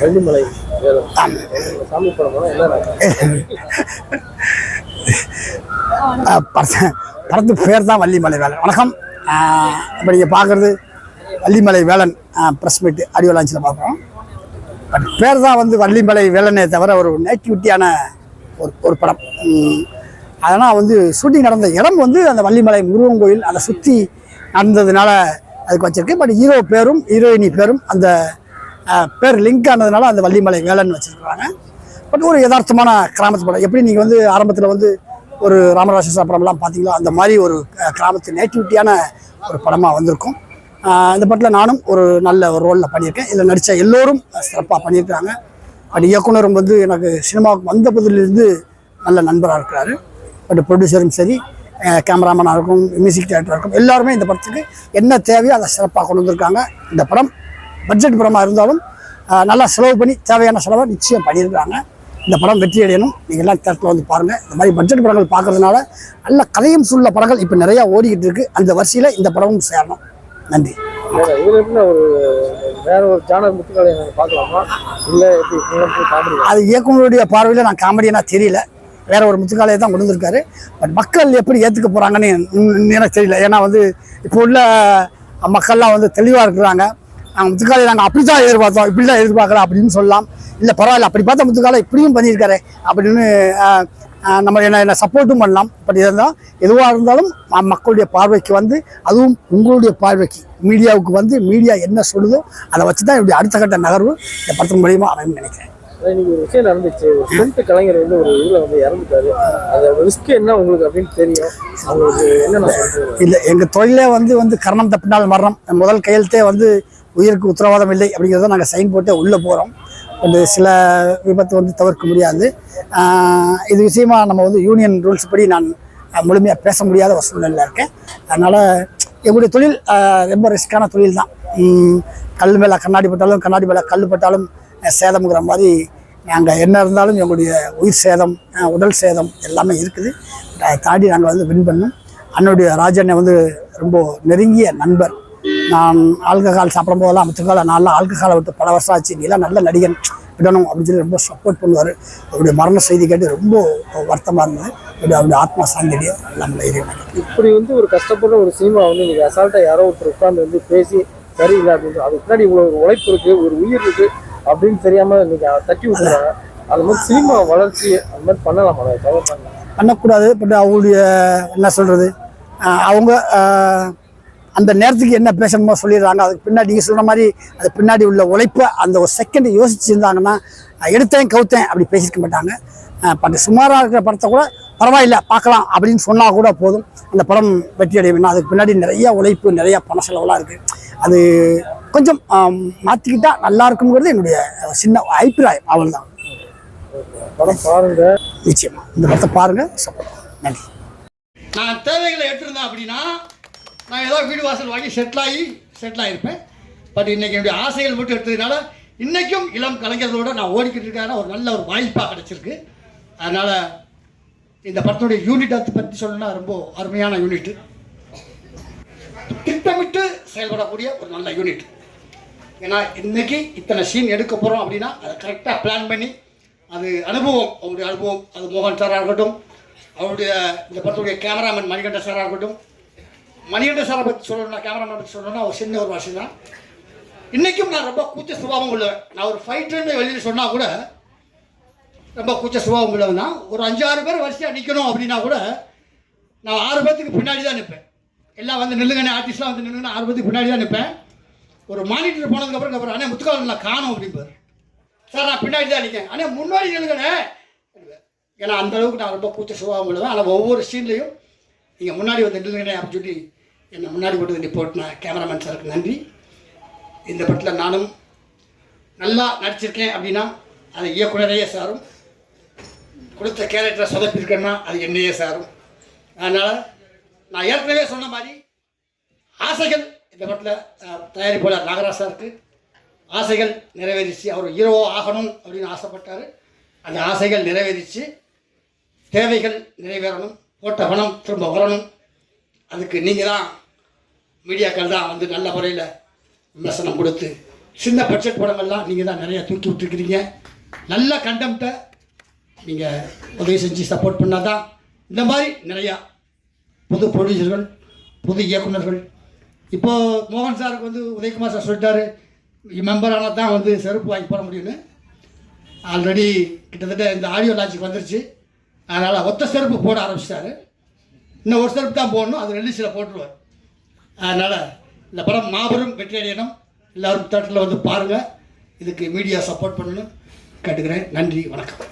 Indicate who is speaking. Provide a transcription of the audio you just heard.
Speaker 1: வள்ளிமலை சாமி படம் என்ன
Speaker 2: படத்து பேர் தான் வள்ளிமலை வேலன். வணக்கம். இப்போ நீங்கள் பார்க்குறது Vallimalai Velan press meet audio லான்ச்சில் பார்க்குறோம் பட் பேர் தான் வந்து வள்ளிமலை வேலனே தவிர ஒரு நேட்டிவிட்டியான ஒரு ஒரு படம். அதனால் வந்து ஷூட்டிங் நடந்த இடம் வந்து அந்த வள்ளிமலை முருகன் கோயில் அதை சுற்றி நடந்ததுனால அதுக்கு வச்சிருக்கு. பட் ஹீரோ பேரும் ஹீரோயினி பேரும் அந்த பேர் லிங்க் ஆனதுனால அந்த வள்ளிமலை வேலைன்னு வச்சுருக்குறாங்க. பட் ஒரு யதார்த்தமான கிராமத்து படம். எப்படி நீங்கள் வந்து ஆரம்பத்தில் வந்து ஒரு ராமராஜா படம்லாம் பார்த்தீங்களோ அந்த மாதிரி ஒரு கிராமத்து நேட்டிவிட்டியான ஒரு படமாக வந்திருக்கும். அந்த இந்த படத்தில் நானும் ஒரு நல்ல ஒரு ரோலில் பண்ணியிருக்கேன். இதில் நடித்த எல்லோரும் சிறப்பாக பண்ணியிருக்காங்க பட் இயக்குனரும் வந்து எனக்கு சினிமாவுக்கு வந்த புதிலிருந்து நல்ல நண்பராக இருக்கிறாரு. பட் ப்ரொடியூசரும் சரி கேமராமேனாக இருக்கும் மியூசிக் டேரக்டராக இருக்கும் எல்லாருமே இந்த படத்துக்கு என்ன தேவையோ அதை சிறப்பாக கொண்டு வந்திருக்காங்க. இந்த படம் பட்ஜெட் படமாக இருந்தாலும் நல்லா செலவு பண்ணி தேவையான செலவை நிச்சயம் பண்ணியிருக்காங்க. இந்த படம் வெற்றி அடையணும். நீங்கள் எல்லாம் தேட்டரில் வந்து பாருங்கள் இந்த மாதிரி பட்ஜெட் படங்கள் பார்க்கறதுனால நல்ல கதையும் சொல்ல படங்கள் இப்போ நிறையா ஓடிக்கிட்டு இருக்கு. அந்த வரிசையில் இந்த படமும் சேரணும். நன்றி. அது இயக்குனருடைய பார்வையில் நான் காமெடியனா தெரியல. வேற ஒரு முத்துக்காலையை தான் கொண்டு வந்திருக்காரு பட் மக்கள் எப்படி ஏற்றுக்க போகிறாங்கன்னு எனக்கு தெரியல. ஏன்னா வந்து இப்போ உள்ள மக்கள்லாம் வந்து தெளிவாக இருக்கிறாங்க. நாங்கள் முத்துக்காலை நாங்கள் அப்படி தான் எதிர்பார்த்தோம். இப்படி தான் எதிர்பார்க்கல அப்படின்னு சொல்லலாம். இல்லை பரவாயில்ல அப்படி பார்த்தா முத்துக்காலை இப்படியும் பண்ணியிருக்காரு அப்படின்னு நம்ம என்ன என்ன சப்போர்ட்டும் பண்ணலாம். பட் இருந்தால் எதுவாக இருந்தாலும் மக்களுடைய பார்வைக்கு வந்து அதுவும் உங்களுடைய பார்வைக்கு மீடியாவுக்கு வந்து மீடியா என்ன சொல்லுதோ அதை வச்சு தான் இப்படி அடுத்த கட்ட நகர்வு இந்த படத்தின் மூலியமாக அமையும் நினைக்கிறேன்.
Speaker 1: இன்னைக்கு ஒரு விஷயம் நடந்துச்சு. கலைஞர் வந்து ஒரு இதுல வந்து இறந்துட்டாரு. அதோட ரிஸ்க் என்ன உங்களுக்கு அப்படின்னு தெரியும். அவங்களுக்கு என்னென்ன
Speaker 2: இல்லை எங்கள் தொழிலே வந்து வந்து கரணம் தப்பினால் மரணம். முதல் கையெழுத்தே வந்து உயிருக்கு உத்தரவாதம் இல்லை அப்படிங்கிறத நாங்கள் சைன் போட்டு உள்ளே போகிறோம் வந்து சில விபத்து வந்து தவிர்க்க முடியாது. இது விஷயமா நம்ம வந்து யூனியன் ரூல்ஸ் படி நான் முழுமையாக பேச முடியாத ஒரு சூழ்நிலையில் இருக்கேன். அதனால் எங்களுடைய தொழில் ரொம்ப ரிஸ்க்கான தொழில் தான். கல் மேலே கண்ணாடி பட்டாலும் கண்ணாடி மேலே கல் பட்டாலும் சேதம்ங்கிற மாதிரி நாங்கள் என்ன இருந்தாலும் எங்களுடைய உயிர் சேதம் உடல் சேதம் எல்லாமே இருக்குது. அதை தாண்டி நாங்கள் வந்து வின் பண்ணோம். அன்னுடைய ராஜண்ணை வந்து ரொம்ப நெருங்கிய நண்பர். நான் ஆல்கஹால் சாப்பிடும் போதெல்லாம் முத்துக்கால நான்லாம் ஆல்கஹாலை விட்டு பல வருஷம் ஆச்சு. நீலாம் நல்ல நடிகன் விடணும் அப்படின்னு சொல்லி ரொம்ப சப்போர்ட் பண்ணுவார். அவருடைய மரண செய்தி கேட்டு ரொம்ப வருத்தமாக இருந்தது. அப்படி அவருடைய ஆத்மா சாந்திடிய இறைவன்
Speaker 1: இப்படி வந்து ஒரு கஷ்டப்படுற ஒரு சினிமா வந்து இன்னைக்கு அசால்ட்டா யாரோ ஒருத்தர் உட்கார்ந்து வந்து பேசி சரியில்லை அப்படின்னு அதுக்கு முன்னாடி இவ்வளவு ஒரு உழைப்பு இருக்கு ஒரு உயிர் இருக்கு அப்படின்னு தெரியாம இன்னைக்கு அதை தட்டி விட்டுறாங்க அது மாதிரி சினிமா வளர்ச்சி அந்த மாதிரி பண்ணலாமா? அதை
Speaker 2: பண்ணக்கூடாது பட் அவங்களுடைய என்ன சொல்கிறது அவங்க அந்த நேரத்துக்கு என்ன பேசணுமோ சொல்லிடுறாங்க. அதுக்கு பின்னாடி நீங்கள் சொல்கிற மாதிரி அது பின்னாடி உள்ள உழைப்பை அந்த ஒரு செகண்ட் யோசிச்சிருந்தாங்கன்னா எடுத்தேன் கவுத்தேன் அப்படி பேசியிருக்க மாட்டாங்க. பட் சுமாராக இருக்கிற படத்தை கூட பரவாயில்ல பார்க்கலாம் அப்படின்னு சொன்னால் கூட போதும். அந்த படம் வெற்றி அடைய வேணும் அதுக்கு பின்னாடி நிறைய உழைப்பு நிறைய பண செலவுலாம் இருக்குது அது கொஞ்சம் மாற்றிக்கிட்டா நல்லா இருக்குங்கிறது என்னுடைய சின்ன அபிப்பிராயம். அவ்வளோதான்
Speaker 1: படம் பாருங்க.
Speaker 2: நிச்சயமா. இந்த படத்தை பாருங்கள் சப்போர்ட் நன்றி.
Speaker 3: நான் தேவைகளை எடுத்திருந்தேன் அப்படின்னா நான் ஏதோ வீடு வாசல் வாங்கி செட்டில் ஆகி செட்டில் ஆகிருப்பேன் பட் இன்றைக்கி என்னுடைய ஆசைகள் மட்டும் எடுத்ததுனால இன்றைக்கும் இளம் கலைஞர்களோட நான் ஓடிக்கிட்டு இருக்கேன் ஒரு நல்ல ஒரு வாய்ப்பாக கிடச்சிருக்கு. அதனால் இந்த படத்துடைய யூனிட் அதை பற்றி சொல்லணும்னா ரொம்ப அருமையான யூனிட் திட்டமிட்டு செயல்படக்கூடிய ஒரு நல்ல யூனிட் ஏன்னா இன்னைக்கு இத்தனை சீன் எடுக்க போகிறோம் அப்படின்னா அதை கரெக்டாக பிளான் பண்ணி அது அனுபவம் அவருடைய அனுபவம் அது மோகன் சாராக இருக்கட்டும் அவருடைய இந்த படத்துடைய கேமராமேன் மணிகண்ட சாராக இருக்கட்டும் மணிகண்ட சாரை பற்றி சொல்லணும்னா கேமராமேன் பற்றி சொல்லணும்னா ஒரு சின்ன ஒரு வாசி தான் இன்றைக்கும் நான் ரொம்ப கூச்ச சுபாவம் உள்ளவன் நான் ஒரு ஃபைட்டர்னு வெளியில் சொன்னால் கூட ரொம்ப கூச்ச சுபாவம் உள்ளவன். தான் ஒரு அஞ்சாறு பேர் வரிசையாக நிற்கணும் அப்படின்னா கூட நான் ஆறு பேர்த்துக்கு பின்னாடி தான் நிற்பேன் எல்லாம் வந்து நில்லுங்கண்ணே ஆர்டிஸ்ட்லாம் வந்து நில்லுங்கன்னு ஆறு பேர்த்துக்கு பின்னாடி தான் நிற்பேன் ஒரு மானிட்டர் போனதுக்கப்புறம் அப்புறம் அண்ணே முத்துக்கால் நான் காணும் அப்படிம்பார். சார் நான் பின்னாடி தான் நிற்கேன் அண்ணே முன்னாடி நில்லுங்கண்ணே. ஏன்னா அந்த அளவுக்கு நான் ரொம்ப கூச்ச சுபாவம் உள்ளவன். ஆனால் ஒவ்வொரு சீன்லேயும் நீங்கள் முன்னாடி வந்து நில்லுங்கண்ணே அப்படின்னு சொல்லி என்னை முன்னாடி கொண்டு வந்து போட்டின கேமராமேன் சாருக்கு நன்றி. இந்த படத்தில் நானும் நல்லா நடிச்சிருக்கேன் அப்படின்னா அது இயக்குனரையே சாரும். கொடுத்த கேரக்டரை சொதப்பிருக்கேன்னா அது என்னையே சாரும். அதனால் நான் ஏற்கனவே சொன்ன மாதிரி ஆசைகள் இந்த படத்தில் தயாரிப்பாளர் நாகராஜ் சாருக்கு. ஆசைகள் நிறைவேறிச்சு. அவர் ஹீரோ ஆகணும் அப்படின்னு ஆசைப்பட்டார். அந்த ஆசைகள் நிறைவேறிச்சு. தேவைகள் நிறைவேறணும். போட்ட பணம் திரும்ப வரணும். அதுக்கு நீங்கள் தான் மீடியாக்கள் தான் வந்து நல்ல முறையில் விமர்சனம் கொடுத்து
Speaker 2: சின்ன பட்ஜெட் படங்கள்லாம் நீங்கள் தான் நிறைய தூக்கி விட்டுருக்கிறீங்க. நல்ல கண்டெம்ட்டை நீங்கள் உதவி செஞ்சு சப்போர்ட் பண்ணால் தான் இந்த மாதிரி நிறையா புது ப்ரொடியூசர்கள் புது இயக்குனர்கள் இப்போது மோகன் சாருக்கு வந்து உதயகுமார் சார் சொல்லிட்டாரு மெம்பர் ஆனால் தான் வந்து செருப்பு வாங்கி போட முடியும்னு. ஆல்ரெடி கிட்டத்தட்ட இந்த ஆடியோ லான்ச்சுக்கு வந்துருச்சு. அதனால் ஒத்த செருப்பு போட ஆரம்பிச்சிட்டாரு. இன்னும் ஒரு செருப்பு தான் போடணும் அது ரிலீஸில் போட்டுருவார். அதனால் இந்த படம் மாபெரும் வெற்றி அடையணும் எல்லோரும் தேட்டரில் வந்து பாருங்கள் இதுக்கு மீடியா சப்போர்ட் பண்ணணும். கேட்டுக்கிறேன். நன்றி. வணக்கம்.